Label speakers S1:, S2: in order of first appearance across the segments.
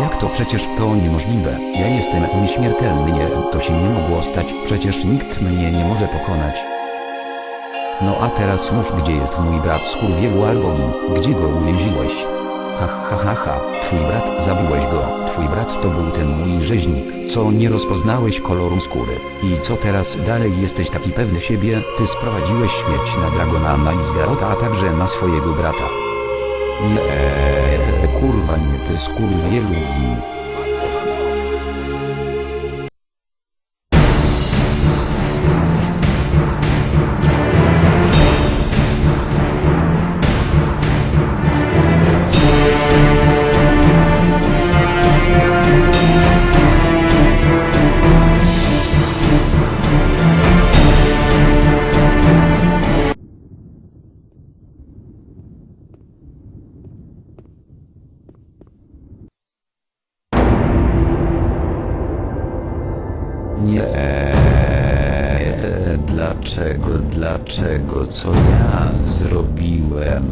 S1: Jak to przecież to niemożliwe? Ja jestem nieśmiertelny, nie, to się nie mogło stać, przecież nikt mnie nie może pokonać. No a teraz mów gdzie jest mój brat skurwielu Arbogin, gdzie go uwięziłeś? Ha ha ha ha, twój brat zabiłeś go, twój brat to był ten mój rzeźnik, co nie rozpoznałeś koloru skóry. I co teraz dalej jesteś taki pewny siebie, ty sprowadziłeś śmierć na Dragona na Izgarota, a także na swojego brata. Nie, kurwa nie ty skurwielu Nie. Dlaczego, dlaczego, co ja zrobiłem?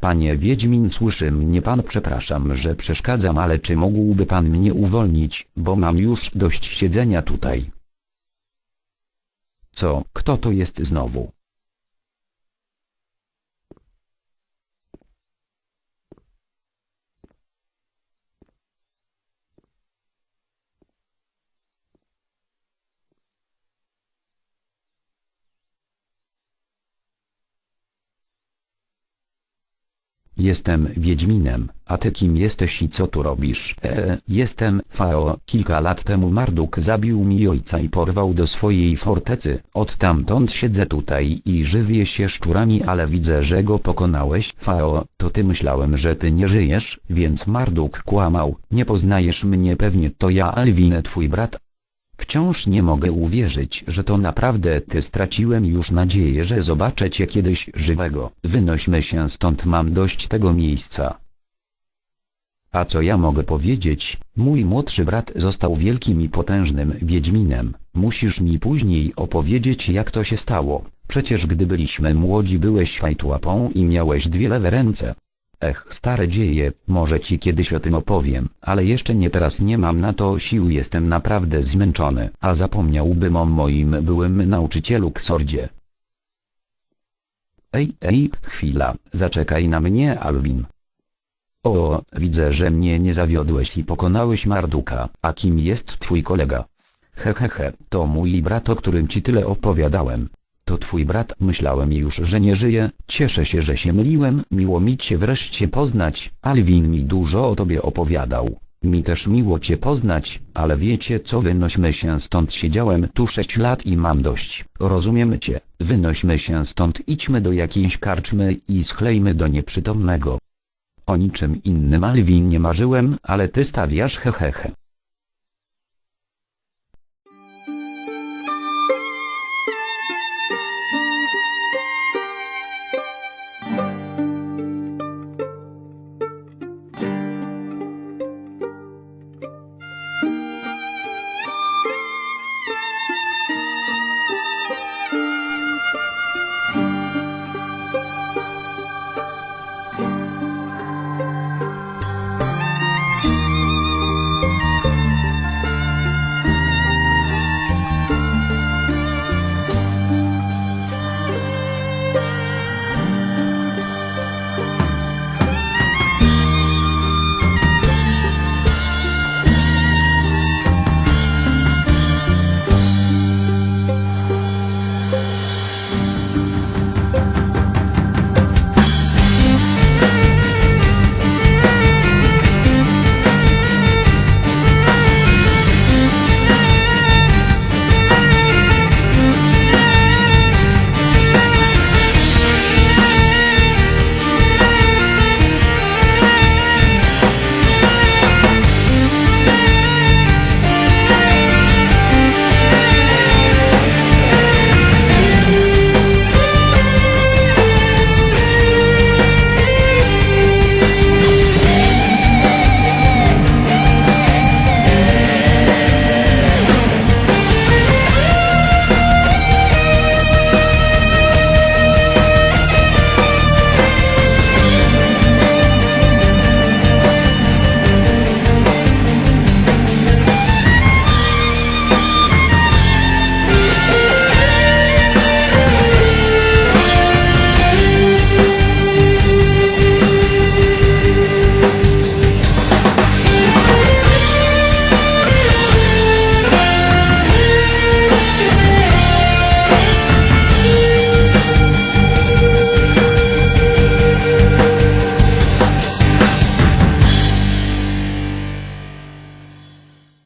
S1: Panie Wiedźmin słyszy mnie pan przepraszam, że przeszkadzam, ale czy mógłby pan mnie uwolnić, bo mam już dość siedzenia tutaj. Co, kto to jest znowu? Jestem Wiedźminem, a ty kim jesteś i co tu robisz? Eee, jestem Fao. Kilka lat temu Marduk zabił mi ojca i porwał do swojej fortecy. Odtamtąd siedzę tutaj i żywię się szczurami, ale widzę, że go pokonałeś. Fao, to ty myślałem, że ty nie żyjesz, więc Marduk kłamał. Nie poznajesz mnie pewnie, to ja Alwin, twój brat, Wciąż nie mogę uwierzyć, że to naprawdę ty straciłem już nadzieję, że zobaczę cię kiedyś żywego. Wynośmy się stąd, mam dość tego miejsca. A co ja mogę powiedzieć? Mój młodszy brat został wielkim i potężnym wiedźminem. Musisz mi później opowiedzieć jak to się stało. Przecież gdy byliśmy młodzi byłeś fajtłapą i miałeś dwie lewe ręce. Ech, stare dzieje, może ci kiedyś o tym opowiem, ale jeszcze nie teraz nie mam na to sił, jestem naprawdę zmęczony, a zapomniałbym o moim byłym nauczycielu Ksordzie. Ej, ej, chwila, zaczekaj na mnie, Alwin. O, widzę, że mnie nie zawiodłeś i pokonałeś Marduka, a kim jest twój kolega? Hehehe, to mój brat, o którym ci tyle opowiadałem. To twój brat, myślałem już, że nie żyje, cieszę się, że się myliłem, miło mi cię wreszcie poznać, Alwin mi dużo o tobie opowiadał. Mi też miło cię poznać, ale wiecie co, wynośmy się stąd, siedziałem tu sześć lat i mam dość, rozumiem cię, wynośmy się stąd, idźmy do jakiejś karczmy i schlejmy do nieprzytomnego. O niczym innym Alwin nie marzyłem, ale ty stawiasz hehehe.